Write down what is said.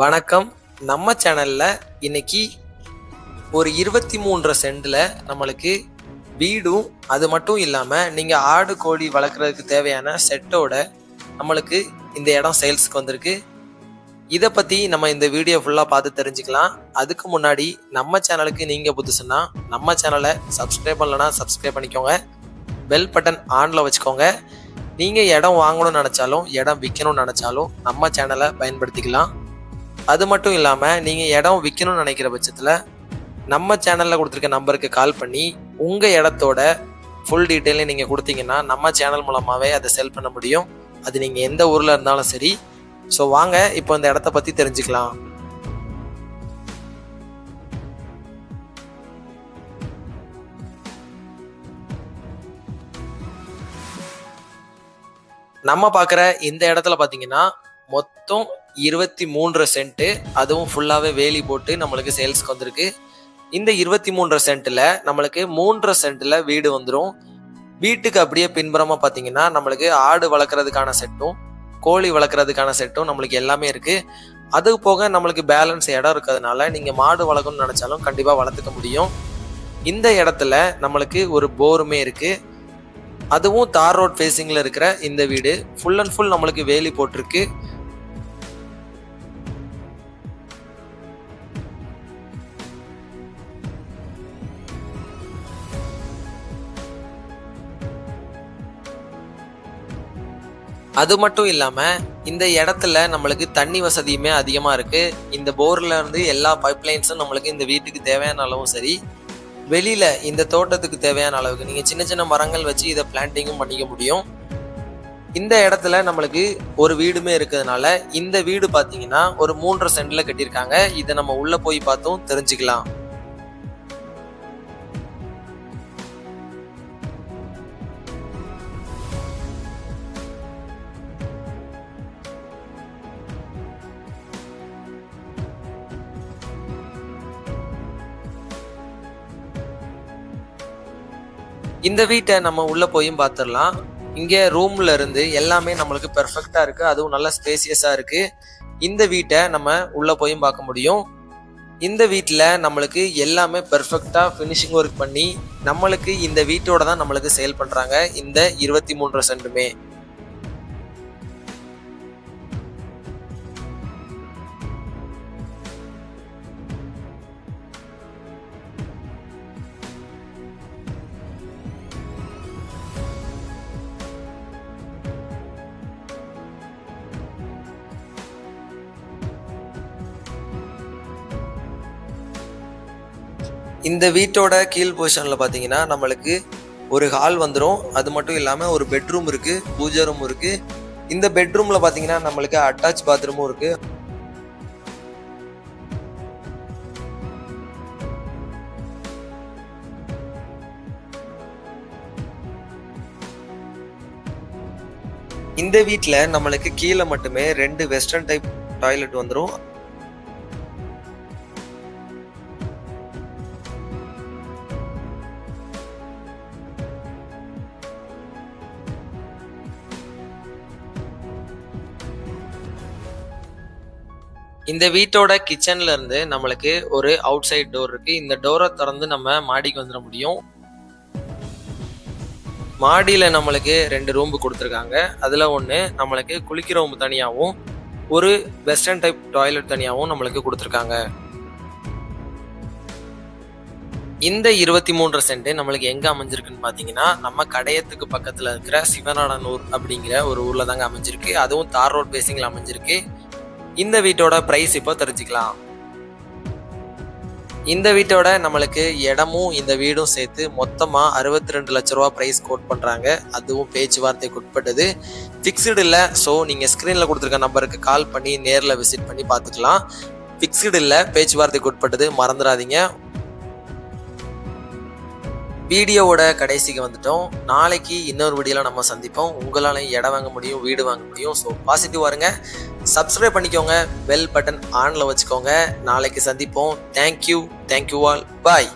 வணக்கம். நம்ம சேனல்ல இன்னைக்கு ஒரு இருபத்தி மூன்றரை சென்ட்ல நம்மளுக்கு வீடும் அது மட்டும் இல்லாம நீங்க ஆடு கோழி வளர்க்குறதுக்கு தேவையான செட்டோட நம்மளுக்கு இந்த இடம் சேல்ஸ்க்கு வந்திருக்கு. இதை பத்தி நம்ம இந்த வீடியோ ஃபுல்லா பார்த்து தெரிஞ்சுக்கலாம். அதுக்கு முன்னாடி நம்ம சேனலுக்கு நீங்க புதுசுன்னா நம்ம சேனலை சப்ஸ்கிரைப் பண்ணலன்னா சப்ஸ்கிரைப் பண்ணிக்கோங்க. பெல் பட்டன் ஆன்ல வச்சுக்கோங்க. நீங்க இடம் வாங்கணும்னு நினைச்சாலும் இடம் விற்கணும்னு நினைச்சாலும் நம்ம சேனலை பயன்படுத்திக்கலாம். அது மட்டும் இல்லாமல் நீங்கள் இடம் விற்கணும்னு நினைக்கிற பட்சத்தில் நம்ம சேனலில் கொடுத்துருக்க நம்பருக்கு கால் பண்ணி உங்கள் இடத்தோட ஃபுல் டீட்டெயிலையும் நீங்கள் கொடுத்தீங்கன்னா நம்ம சேனல் மூலமாகவே அதை செல் பண்ண முடியும். அது நீங்கள் எந்த ஊரில் இருந்தாலும் சரி. ஸோ வாங்க இப்போ இந்த இடத்த பற்றி தெரிஞ்சுக்கலாம். நம்ம பார்க்குற இந்த இடத்துல பார்த்தீங்கன்னா மொத்தம் இருபத்தி மூன்று சென்ட்டு அதுவும் ஃபுல்லாகவே வேலி போட்டு நம்மளுக்கு சேல்ஸ்க்கு வந்திருக்கு. இந்த இருபத்தி மூன்று சென்ட்டில் நம்மளுக்கு மூன்றரை சென்ட்டில் வீடு வந்துடும் வீட்டுக்கு அப்படியே பின்புறமாக பார்த்தீங்கன்னா நம்மளுக்கு ஆடு வளர்க்குறதுக்கான செட்டும் கோழி வளர்க்குறதுக்கான செட்டும் நம்மளுக்கு எல்லாமே இருக்குது அது போக நம்மளுக்கு பேலன்ஸ் இடம் இருக்கிறதுனால நீங்கள் மாடு வளர்க்கணும்னு நினச்சாலும் கண்டிப்பாக வளர்த்துக்க முடியும். இந்த இடத்துல நம்மளுக்கு ஒரு போருமே இருக்குது அதுவும் தார் ரோட் ஃபேஸிங்கில் இருக்கிற இந்த வீடு ஃபுல் அண்ட் ஃபுல் நம்மளுக்கு வேலி போட்டிருக்கு. அது மட்டும் இல்லாமல் இந்த இடத்துல நம்மளுக்கு தண்ணி வசதியுமே அதிகமாக இருக்குது இந்த போரில் இருந்து எல்லா பைப்லைன்ஸும் நம்மளுக்கு இந்த வீட்டுக்கு தேவையான அளவும் சரி. வெளியில் இந்த தோட்டத்துக்கு தேவையான அளவுக்கு நீங்கள் சின்ன சின்ன மரங்கள் வச்சு இதை பிளான்டிங்கும் பண்ணிக்க முடியும். இந்த இடத்துல நம்மளுக்கு ஒரு வீடுமே இருக்கிறதுனால இந்த வீடு பார்த்தீங்கன்னா ஒரு மூன்றரை சென்டில் கட்டியிருக்காங்க. இதை நம்ம உள்ளே போய் பார்த்தும் தெரிஞ்சுக்கலாம். இந்த வீட்டை நம்ம உள்ள போயும் பார்த்துடலாம் இங்கே ரூம்ல இருந்து எல்லாமே நம்மளுக்கு பெர்ஃபெக்டா இருக்கு. அதுவும் நல்ல ஸ்பேசியஸா இருக்கு. இந்த வீட்டை நம்ம உள்ள போயும் பார்க்க முடியும். இந்த வீட்டில் நம்மளுக்கு எல்லாமே பெர்ஃபெக்டாக ஃபினிஷிங் ஒர்க் பண்ணி நம்மளுக்கு இந்த வீட்டோட தான் நம்மளுக்கு சேல் பண்ணுறாங்க இந்த இருபத்தி மூன்று சென்ட்டுமே. இந்த வீட்டோட கீழ் பொசிஷனில் பார்த்தீங்கன்னா நம்மளுக்கு ஒரு ஹால் வந்துடும் அது மட்டும் இல்லாமல் ஒரு பெட்ரூம் இருக்குது பூஜை ரூம் இருக்குது இந்த பெட்ரூமில் பார்த்தீங்கன்னா நம்மளுக்கு அட்டாச் பாத்ரூமும் இருக்குது இந்த வீட்டில் நம்மளுக்கு கீழே மட்டுமே ரெண்டு வெஸ்டர்ன் டைப் டாய்லெட் வந்துடும் இந்த வீட்டோட கிச்சன்ல இருந்து நம்மளுக்கு ஒரு அவுட் சைட் டோர் இருக்கு. இந்த டோரை திறந்து நம்ம மாடிக்கு வந்துட முடியும். மாடியில நம்மளுக்கு ரெண்டு ரூம் கொடுத்துருக்காங்க. அதுல ஒன்று நம்மளுக்கு குளிக்கிற ரூம் தனியாகவும் ஒரு வெஸ்டர்ன் டைப் டாய்லெட் தனியாகவும் நம்மளுக்கு கொடுத்துருக்காங்க. இந்த இருபத்தி மூன்று சென்ட் நம்மளுக்கு எங்க அமைஞ்சிருக்குன்னு பாத்தீங்கன்னா நம்ம கடையத்துக்கு பக்கத்துல இருக்கிற சிவநாடனூர் அப்படிங்கிற ஒரு ஊர்ல தாங்க அமைஞ்சிருக்கு. அதுவும் தார் ரோட் பேசிங்ல அமைஞ்சிருக்கு. இந்த வீட்டோட ப்ரைஸ் இப்போ தெரிஞ்சுக்கலாம். இந்த வீட்டோட நம்மளுக்கு இடமும் இந்த வீடும் சேர்த்து மொத்தமாக அறுபத்தி ரெண்டு லட்ச ரூபா ப்ரைஸ் கோட் பண்ணுறாங்க அதுவும் பேச்சுவார்த்தைக்கு உட்பட்டது. ஃபிக்ஸ்டு இல்லை ஸோ நீங்கள் ஸ்க்ரீனில் கொடுத்துருக்க நம்பருக்கு கால் பண்ணி நேரில் விசிட் பண்ணி பார்த்துக்கலாம். ஃபிக்ஸ்டு இல்லை பேச்சுவார்த்தைக்கு உட்பட்டது மறந்துடாதீங்க. வீடியோவோட கடைசிக்கு வந்துட்டோம். நாளைக்கு இன்னொரு வீடியோவில் நம்ம சந்திப்போம். உங்களாலையும் இடம் வாங்க முடியும் வீடு வாங்க முடியும். ஸோ பாசிட்டிவ் வருங்க சப்ஸ்கிரைப் பண்ணிக்கோங்க. பெல் பட்டன் ஆனில் வச்சுக்கோங்க. நாளைக்கு சந்திப்போம். தேங்க்யூ தேங்க்யூ ஆல் பாய்